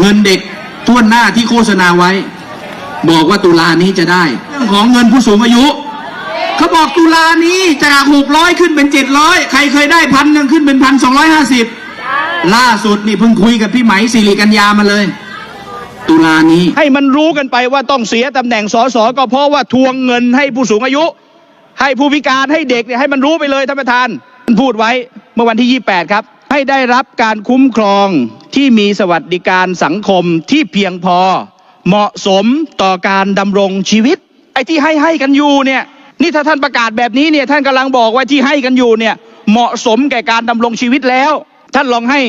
เงินเด็กท่วนหน้าที่โฆษณาไว้ บอกว่าตุลานี้จะได้ เรื่องของเงินผู้สูงอายุเขาบอกตุลานี้จากหกร้อยขึ้นเป็นเจ็ดร้อยใครเคยได้พันหนึ่งขึ้นเป็นพันสองร้อยห้าสิบล่าสุดนี่เพิ่งคุยกับพี่ไหมสิริกัญญามาเลย ตุลานี้ให้มันรู้กันไปว่าต้องเสียตำแหน่งสสก็เพราะว่าทวงเงินให้ผู้สูงอายุ ให้ผู้พิการให้เด็กเนี่ยให้มันรู้ไปเลยท่านประธานท่านพูดไว้เมื่อวันที่ 28 ครับ ให้ได้รับการคุ้มครอง ที่มีสวัสดิการสังคมที่เพียงพอ เหมาะสมต่อการดำรงชีวิต ไอ้ที่ให้ให้กันอยู่เนี่ยนี่ถ้าท่านประกาศแบบนี้เนี่ยท่านกำลังบอกว่าที่ให้กันอยู่เนี่ยเหมาะสมแก่การดำรงชีวิตแล้ว ท่านลองให้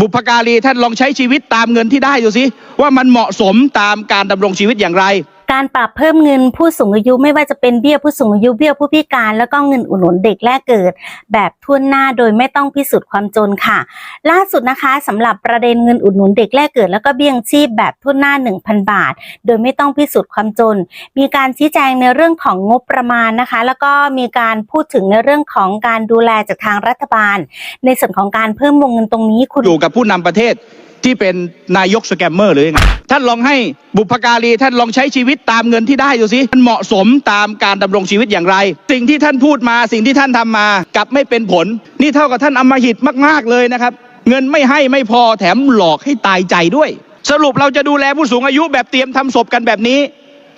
บุพการีท่านลองใช้ชีวิตตามเงินที่ได้ดูสิว่ามันเหมาะสมตามการดำรงชีวิตอย่างไร การปรับเพิ่มเงินผู้สูงอายุไม่ว่าจะเป็นเบี้ยผู้สูงอายุเบี้ยผู้พิการ แล้วก็เงินอุดหนุนเด็กแรกเกิด แบบทั่วหน้าโดยไม่ต้องพิสูจน์ความจนค่ะ ล่าสุดนะคะสำหรับประเด็นเงินอุดหนุนเด็กแรกเกิด แล้วก็เบี้ยงชีพแบบทั่วหน้า 1,000 บาท โดยไม่ต้องพิสูจน์ความจน มีการชี้แจงในเรื่องของงบประมาณนะคะ แล้วก็มีการพูดถึงในเรื่องของการดูแลจากทางรัฐบาล ในส่วนของการเพิ่มวงเงินตรงนี้คุณอยู่กับผู้นำประเทศ ที่เป็นนายกสแกมเมอร์หรือยังไงท่านลองให้บุพการีท่านลองใช้ชีวิตตามเงินที่ได้ดูสิมันเหมาะสมตามการดำรงชีวิตอย่างไร สิ่งที่ท่านพูดมาสิ่งที่ท่านทำมากลับไม่เป็นผล นี่เท่ากับท่านอำมหิตมาก ๆเลยนะครับ เงินไม่ให้ไม่พอแถมหลอกให้ตายใจด้วย สรุปเราจะดูแลผู้สูงอายุแบบเตรียมทำศพกันแบบนี้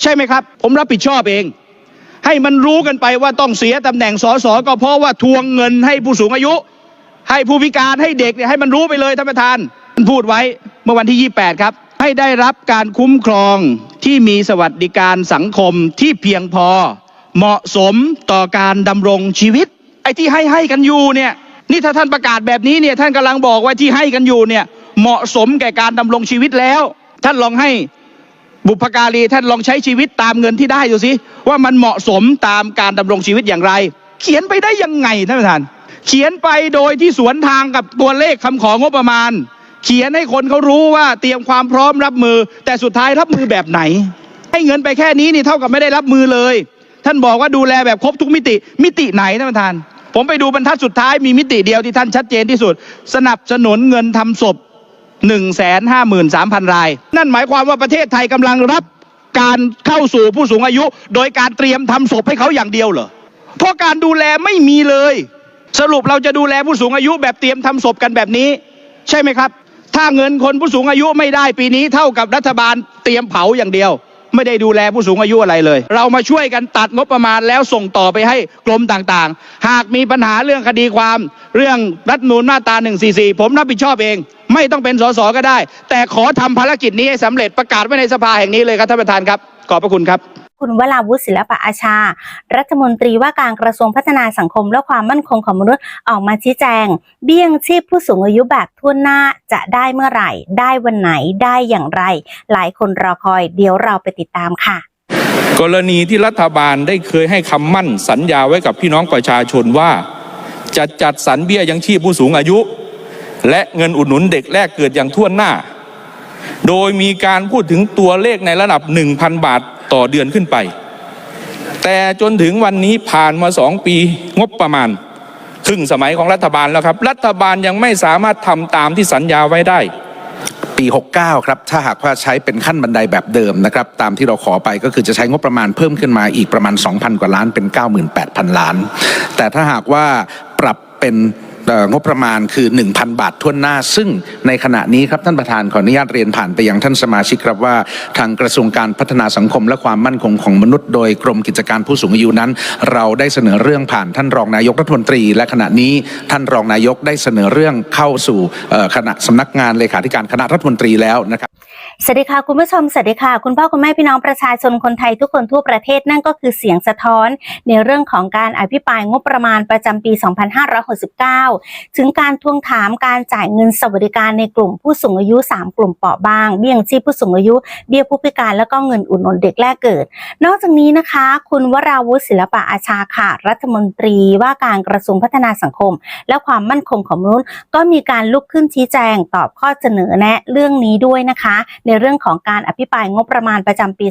ใช่ไหมครับ ผมรับผิดชอบเอง ให้มันรู้กันไปว่าต้องเสียตำแหน่งสสก็เพราะว่าทวงเงินให้ผู้สูงอายุ ให้ผู้พิการให้เด็กเนี่ยให้มันรู้ไปเลยท่านประธาน พูดไว้เมื่อวันที่ 28 ครับ ให้ได้รับการคุ้มครองที่มีสวัสดิการสังคมที่เพียงพอ เหมาะสมต่อการดำรงชีวิต ไอ้ที่ให้ให้กันอยู่เนี่ยนี่ถ้าท่านประกาศแบบนี้เนี่ยท่านกำลังบอกว่าที่ให้กันอยู่เนี่ยเหมาะสมแก่การดำรงชีวิตแล้ว ท่านลองให้บุพการีท่านลองใช้ชีวิตตามเงินที่ได้ดูสิว่ามันเหมาะสมตามการดำรงชีวิตอย่างไร เขียนไปได้ยังไงท่านประธาน เขียนไปโดยที่สวนทางกับตัวเลขคำของงบประมาณ เขียนให้คนเขารู้ว่าเตรียมความพร้อมรับมือ แต่สุดท้ายรับมือแบบไหน ให้เงินไปแค่นี้นี่เท่ากับไม่ได้รับมือเลย ท่านบอกว่าดูแลแบบครบทุกมิติ มิติไหนท่านประธาน ผมไปดูบรรทัดสุดท้ายมีมิติเดียวที่ท่านชัดเจนที่สุด สนับสนุนเงินทำศพ1 5 3 0 0 0ราย นั่นหมายความว่าประเทศไทยกำลังรับการเข้าสู่ผู้สูงอายุ โดยการเตรียมทำศพให้เขาอย่างเดียวเหรอเพราะการดูแลไม่มีเลย สรุปเราจะดูแลผู้สูงอายุแบบเตรียมทำศพกันแบบนี้ ใช่ไหมครับ ถ้าเงินคนผู้สูงอายุไม่ได้ปีนี้เท่ากับรัฐบาลเตรียมเผาอย่างเดียว ไม่ได้ดูแลผู้สูงอายุอะไรเลย เรามาช่วยกันตัดงบประมาณแล้วส่งต่อไปให้กรมต่างๆ หากมีปัญหาเรื่องคดีความ เรื่องรัฐมนูลมาตรา144 ผมรับผิดชอบเอง ไม่ต้องเป็นสสก็ได้ แต่ขอทำภารกิจนี้ให้สำเร็จประกาศไว้ในสภาแห่งนี้เลยครับท่านประธานครับ ขอบพระคุณครับ คุณวราวุฒิศิลปะอาชา รัฐมนตรีว่าการกระทรวงพัฒนาสังคมและความมั่นคงของมนุษย์ออกมาชี้แจง เบี้ยงชีพผู้สูงอายุแบบทั่วหน้าจะได้เมื่อไหร่ ได้วันไหนได้อย่างไร หลายคนรอคอยเดี๋ยวเราไปติดตามค่ะ กรณีที่รัฐบาลได้เคยให้คำมั่นสัญญาไว้กับพี่น้องประชาชนว่า จะจัดสรรเบี้ยยังชีพผู้สูงอายุ และเงินอุดหนุนเด็กแรกเกิดอย่างทั่วหน้า โดยมีการพูดถึงตัวเลขในระดับ 1,000 บาท ต่อเดือนขึ้นไป แต่จนถึงวันนี้ผ่านมาสองปีงบประมาณ ครึ่งสมัยของรัฐบาลแล้วครับ รัฐบาลยังไม่สามารถทำตามที่สัญญาไว้ได้ปี 69 ครับ ถ้าหากว่าใช้เป็นขั้นบันไดแบบเดิมนะครับ ตามที่เราขอไปก็คือจะใช้งบประมาณเพิ่มขึ้นมาอีกประมาณ 2,000 กว่าล้านเป็น 98,000 ล้าน แต่ถ้าหากว่าปรับเป็น งบประมาณคือ 1,000 บาททั่วหน้า ซึ่งในขณะนี้ครับท่านประธานขออนุญาตเรียนผ่านไปยังท่านสมาชิกครับว่า ทางกระทรวงการพัฒนาสังคมและความมั่นคงของมนุษย์โดยกรมกิจการผู้สูงอายุนั้น เราได้เสนอเรื่องผ่านท่านรองนายกรัฐมนตรี และขณะนี้ท่านรองนายกได้เสนอเรื่องเข้าสู่คณะสำนักงานเลขาธิการคณะรัฐมนตรีแล้วนะครับ สวัสดีค่ะคุณผู้ชมสวัสดีค่ะ คุณพ่อคุณแม่พี่น้องประชาชนคนไทยทุกคนทั่วประเทศนั่นก็คือเสียงสะท้อน ในเรื่องของการอภิปรายงบประมาณประจำปี 2569 ถึงการทวงถามการจ่ายเงินสวัสดิการในกลุ่มผู้สูงอายุ 3 กลุ่มเปราะบาง เบี้ยงชีพผู้สูงอายุ เบี้ยผู้พิการแล้วก็เงินอุดหนุนเด็กแรกเกิด นอกจากนี้นะคะ คุณวราวุฒิศิลปะอาชาค่ะ รัฐมนตรีว่าการกระทรวงพัฒนาสังคม และความมั่นคงของมนุษย์ ก็มีการลุกขึ้นชี้แจงตอบข้อเสนอแนะเรื่องนี้ด้วยนะคะในเรื่องของการอภิปรายงบประมาณประจำปี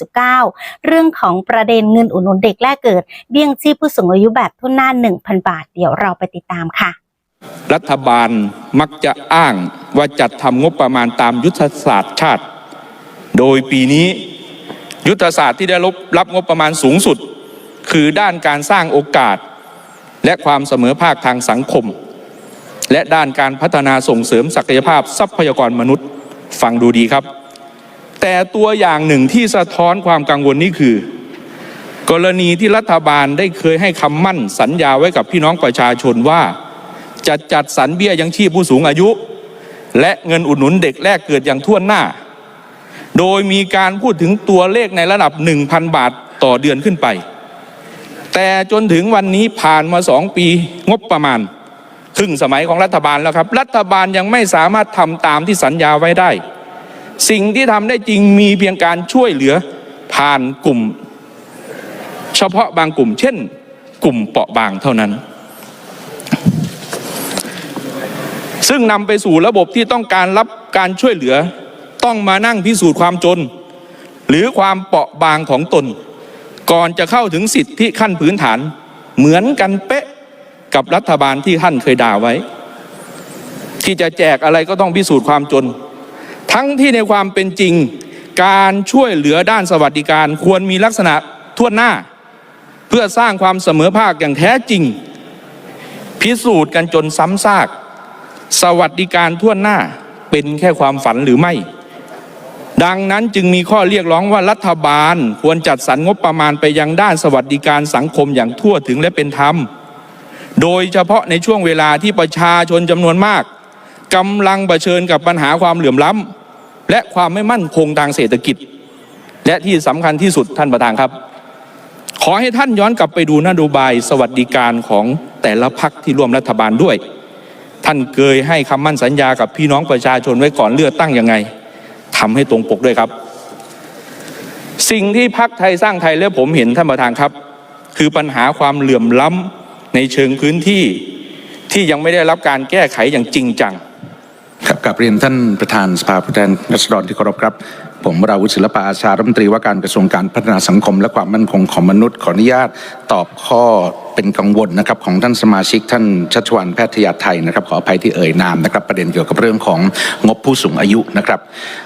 2569 เรื่องของประเด็นเงินอุดหนุนเด็กแรกเกิด เบี้ยงชีพผู้สูงอายุแบบทุนหน้า 1,000 บาท เดี๋ยวเราไปติดตามค่ะ รัฐบาลมักจะอ้างว่าจัดทำงบประมาณตามยุทธศาสตร์ชาติ โดยปีนี้ยุทธศาสตร์ที่ได้รับรับงบประมาณสูงสุด คือด้านการสร้างโอกาส และความเสมอภาคทางสังคม และด้านการพัฒนาส่งเสริมศักยภาพทรัพยากรมนุษย์ ฟังดูดีครับ แต่ตัวอย่างหนึ่งที่สะท้อนความกังวลนี้คือ กรณีที่รัฐบาลได้เคยให้คำมั่นสัญญาไว้กับพี่น้องประชาชนว่า จะจัดสรรเบี้ยยังชีพผู้สูงอายุ และเงินอุดหนุนเด็กแรกเกิดอย่างทั่วหน้า โดยมีการพูดถึงตัวเลขในระดับ 1,000 บาทต่อเดือนขึ้นไป แต่จนถึงวันนี้ผ่านมาสองปีงบประมาณ ครึ่งสมัยของรัฐบาลแล้วครับ รัฐบาลยังไม่สามารถทำตามที่สัญญาไว้ได้ สิ่งที่ทำได้จริงมีเพียงการช่วยเหลือผ่านกลุ่ม เฉพาะบางกลุ่ม เช่น กลุ่มเปราะบางเท่านั้น ซึ่งนำไปสู่ระบบที่ต้องการรับการช่วยเหลือ ต้องมานั่งพิสูจน์ความจน หรือความเปราะบางของตน ก่อนจะเข้าถึงสิทธิขั้นพื้นฐานเหมือนกันเป๊ะ กับรัฐบาลที่ท่านเคยด่าไว้ ที่จะแจกอะไรก็ต้องพิสูจน์ความจน ทั้งที่ในความเป็นจริง การช่วยเหลือด้านสวัสดิการควรมีลักษณะทั่วหน้า เพื่อสร้างความเสมอภาคอย่างแท้จริง พิสูจน์กันจนซ้ำซาก สวัสดิการทั่วหน้าเป็นแค่ความฝันหรือไม่ดังนั้นจึงมีข้อเรียกร้องว่ารัฐบาลควรจัดสรรงบประมาณไปยังด้านสวัสดิการสังคมอย่างทั่วถึงและเป็นธรรม โดยเฉพาะในช่วงเวลาที่ประชาชนจำนวนมากกำลังเผชิญกับปัญหาความเหลื่อมล้ำและความไม่มั่นคงทางเศรษฐกิจ และที่สำคัญที่สุดท่านประธานครับ ขอให้ท่านย้อนกลับไปดูนโยบายสวัสดิการของแต่ละพักที่ร่วมรัฐบาลด้วย ท่านเคยให้คำมั่นสัญญากับพี่น้องประชาชนไว้ก่อนเลือกตั้งยังไงทำให้ตรงปกด้วยครับ สิ่งที่พักไทยสร้างไทยและผมเห็นท่านประธานครับ คือปัญหาความเหลื่อมล้ำ ในเชิงพื้นที่ที่ยังไม่ได้รับการแก้ไขอย่างจริงจังครับกับเรียนท่านประธานสภาผู้แทนรัศดรที่เคารพครับ ผมวราวุฒิศิลปะอาชารัฐมนตรีว่าการกระทรวงการพัฒนาสังคม และความมั่นคงของมนุษย์ขออนุญาตตอบข้อ เป็นกังวลนะครับของท่านสมาชิกท่านชัชวันแพทยาไทยนะครับขออภัยที่เอ่ยนามนะครับประเด็นเกี่ยวกับเรื่องของงบผู้สูงอายุนะครับ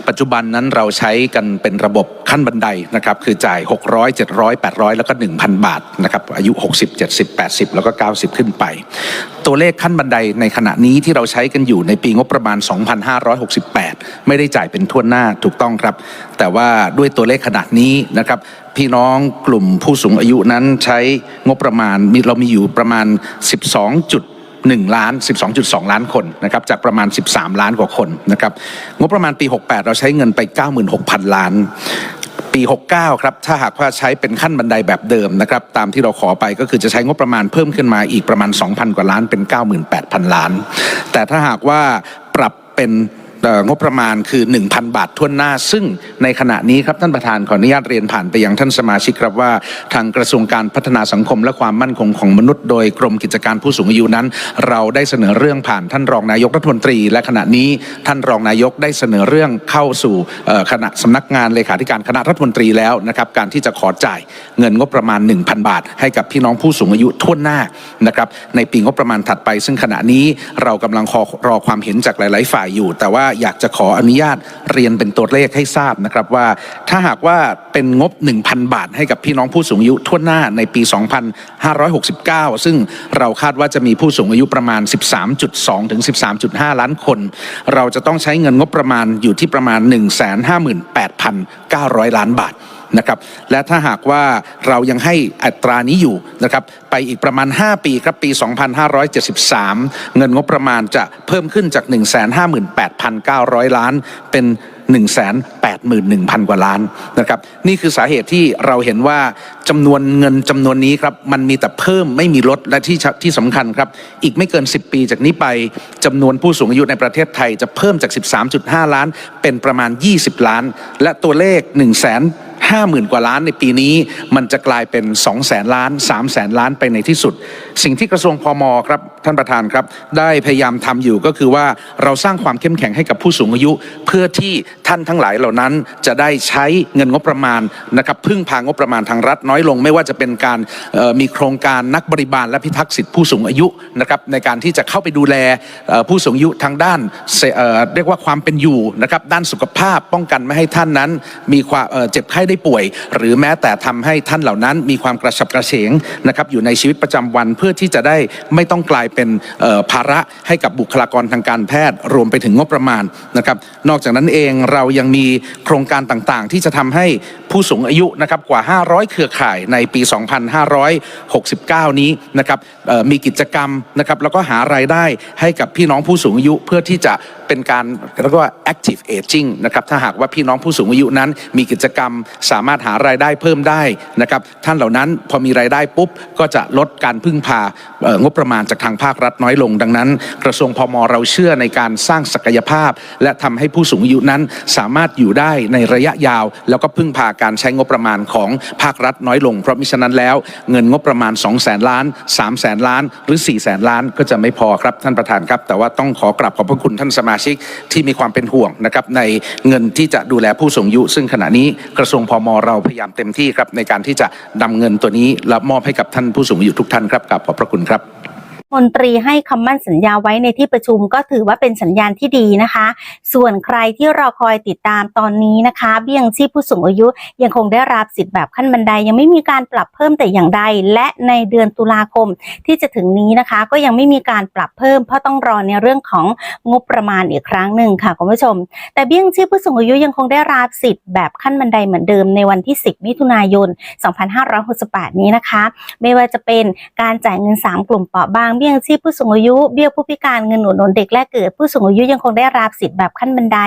ปัจจุบันนั้นเราใช้กันเป็นระบบขั้นบันไดนะครับคือจ่าย 600 700 800 แล้วก็ 1,000 บาทนะครับอายุ 60 70 80 แล้วก็ 90 ขึ้นไป ตัวเลขขั้นบันไดในขณะนี้ที่เราใช้กันอยู่ในปีงบประมาณ 2568 ไม่ได้จ่ายเป็นทั่วหน้าถูกต้องครับ แต่ว่าด้วยตัวเลขขนาดนี้นะครับ พี่น้องกลุ่มผู้สูงอายุนั้นใช้งบประมาณมีเรามีอยู่ประมาณ 12.1 ล้าน 12.2 ล้านคนนะครับจากประมาณ 13 ล้านกว่าคนนะครับงบประมาณปี 68 เราใช้เงินไป 96,000 ล้านปี 69 ครับ ถ้าหากว่าใช้เป็นขั้นบันไดแบบเดิมนะครับ ตามที่เราขอไปก็คือจะใช้งบประมาณเพิ่มขึ้นมาอีกประมาณ 2,000 กว่าล้านเป็น 98,000 ล้าน แต่ถ้าหากว่าปรับเป็น งบประมาณคือ 1,000 บาททั่วหน้า ซึ่งในขณะนี้ครับท่านประธานขออนุญาตเรียนผ่านไปยังท่านสมาชิกครับว่า ทางกระทรวงการพัฒนาสังคมและความมั่นคงของมนุษย์ โดยกรมกิจการผู้สูงอายุนั้น เราได้เสนอเรื่องผ่านท่านรองนายกรัฐมนตรี และขณะนี้ท่านรองนายกได้เสนอเรื่องเข้าสู่คณะสำนักงานเลขาธิการคณะรัฐมนตรีแล้วนะครับการที่จะขอจ่ายเงินงบประมาณ 1,000 บาท ให้กับพี่น้องผู้สูงอายุทั่วหน้านะครับในปีงบประมาณถัดไป ซึ่งขณะนี้เรากำลังรอความเห็นจากหลาย ๆ ฝ่ายอยู่ แต่ว่าอยากจะขออนุญาตเรียนเป็นตัวเลขให้ทราบนะครับว่า ถ้าหากว่าเป็นงบ 1,000 บาท ให้กับพี่น้องผู้สูงอายุทั่วหน้าในปี 2569 ซึ่งเราคาดว่าจะมีผู้สูงอายุประมาณ 13.2 ถึง 13.5 ล้านคน เราจะต้องใช้เงินงบประมาณอยู่ที่ประมาณ 158,900 ล้านบาท นะครับและถ้าหากว่าเรายังให้อัตรานี้อยู่นะครับไปอีกประมาณ 5 ปีครับปี 2573 เงินงบประมาณจะเพิ่มขึ้นจาก 158,900 ล้านเป็น181,000 กว่าล้านนะครับนี่คือสาเหตุที่เราเห็นว่าจำนวนเงินจำนวนนี้ครับมันมีแต่เพิ่มไม่มีลดและที่ที่สำคัญครับ อีกไม่เกิน 10 ปีจากนี้ไปจำนวนผู้สูงอายุในประเทศไทยจะเพิ่มจาก 13.5 ล้านเป็นประมาณ 20 ล้าน และตัวเลข1 5 50,000 กว่าล้านในปีนี้ มันจะกลายเป็น2แสนล้าน3แสนล้านไปในที่สุด สิ่งที่กระทรวงพมครับท่านประธานครับ ได้พยายามทำอยู่ก็คือว่าเราสร้างความเข้มแข็งให้กับผู้สูงอายุ เพื่อที่ท่านทั้งหลายเหล่านั้นจะได้ใช้เงินงบประมาณนะครับพึ่งพางบประมาณทางรัฐน้อยลง ไม่ว่าจะเป็นการมีโครงการนักบริบาลและพิทักษ์สิทธิผู้สูงอายุนะครับในการที่จะเข้าไปดูแลผู้สูงอายุทางด้านเเรียกว่าความเป็นอยู่นะครับด้านสุขภาพป้องกันไม่ให้ท่านนั้น มีความเเจ็บไข้ได้ป่วย หรือแม้แต่ทำให้ท่านเหล่านั้นมีความกระฉับกระเฉงนะครับอยู่ในชีวิตประจำวันเพื่อที่จะได้ไม่ต้องกลายเป็นภาระให้กับบุคลากรทางการแพทย์ รวมไปถึงงบประมาณนะครับนอกจากนั้นเองเรายังมีโครงการต่างๆ ที่จะทำให้ผู้สูงอายุนะครับกว่า 500 เครือข่ายในปี 2569 นี้นะครับมีกิจกรรมนะครับแล้วก็หารายได้ให้กับพี่น้องผู้สูงอายุเพื่อที่จะเป็นการเรียกว่า active aging นะครับถ้าหากว่าพี่น้องผู้สูงอายุนั้นมีกิจกรรมสามารถหารายได้เพิ่มได้นะครับท่านเหล่านั้นพอมีรายได้ปุ๊บ ก็จะลดการพึ่งพางบประมาณจากทางภาครัฐน้อยลง ดังนั้น กระทรวงพมเราเชื่อในการสร้างศักยภาพ และทำให้ผู้สูงอายุนั้นสามารถอยู่ได้ในระยะยาว แล้วก็พึ่งพาการใช้งบประมาณของภาครัฐน้อยลง เพราะมิฉะนั้นแล้ว เงินงบประมาณ 2 0 0แสนล้าน 3 0 0แสนล้าน หรือ4 0 0แสนล้านก็จะไม่พอครับท่านประธานครับ แต่ว่าต้องขอกราบขอบพระคุณท่านสมาชิกที่มีความเป็นห่วงนะครับในเงินที่จะดูแลผู้สูงอายุ ซึ่งขณะนี้กระทรวงพมเราพยายามเต็มที่ครับในการที่จะนำเงินตัวนี้และมอบให้กับท่านผู้สูงอายุทุกท่านครับกราบขอบพระคุณครับ มนตรีให้คำมั่นสัญญาไว้ในที่ประชุมก็ถือว่าเป็นสัญญาณที่ดีนะคะ ส่วนใครที่รอคอยติดตามตอนนี้นะคะ เบี้ยงชีพผู้สูงอายุยังคงได้รับสิทธิ์แบบขั้นบันไดยังไม่มีการปรับเพิ่มแต่อย่างใด และในเดือนตุลาคมที่จะถึงนี้นะคะ ก็ยังไม่มีการปรับเพิ่ม เพราะต้องรอในเรื่องของงบประมาณอีกครั้งหนึ่งค่ะคุณผู้ชม แต่เบี้ยงชีพผู้สูงอายุยังคงได้รับสิทธิ์แบบขั้นบันไดเหมือนเดิมในวันที่ 10 มิถุนายน 2568 นี้นะคะ ไม่ว่าจะเป็นการจ่ายเงิน 3 กลุ่มเปราะบางเบี้ยยังชีพผู้สูงอายุ เบี้ยผู้พิการเงินหนุนนเด็กแรกเกิด ผู้สูงอายุยังคงได้รับสิทธิ์แบบขั้นบันได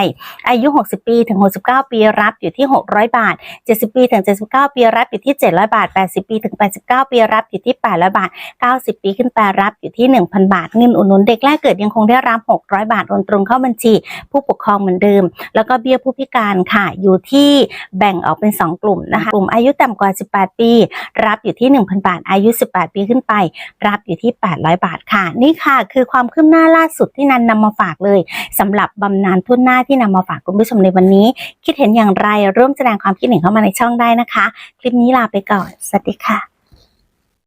อายุ 60 ปีถึง 69 ปีรับอยู่ที่ 600 บาท 70 ปีถึง 79 ปีรับอยู่ที่ 700 บาท 80 ปีถึง 89 ปีรับอยู่ที่ 800 บาท 90 ปีขึ้นไปรับอยู่ที่ 1,000 บาท เงินอุดหนุนเด็กแรกเกิดยังคงได้รับ 600 บาทโอนตรงเข้าบัญชี ผู้ปกครองเหมือนเดิม แล้วก็เบี้ยผู้พิการค่ะอยู่ที่แบ่งออกเป็น 2 กลุ่มนะคะกลุ่มอายุต่ำกว่า 18 ปี รับอยู่ที่ 1,000 บาท อายุ 18 ปีขึ้นไป รับอยู่ที่ 800บาทค่ะ นี่ค่ะคือความคืบหน้าล่าสุดที่นันนำมาฝากเลยสำหรับบำนาญทุนหน้าที่นำมาฝากคุณผู้ชมในวันนี้ คิดเห็นอย่างไรร่วมแสดงความคิดเห็นเข้ามาในช่องได้นะคะ คลิปนี้ลาไปก่อนสวัสดีค่ะ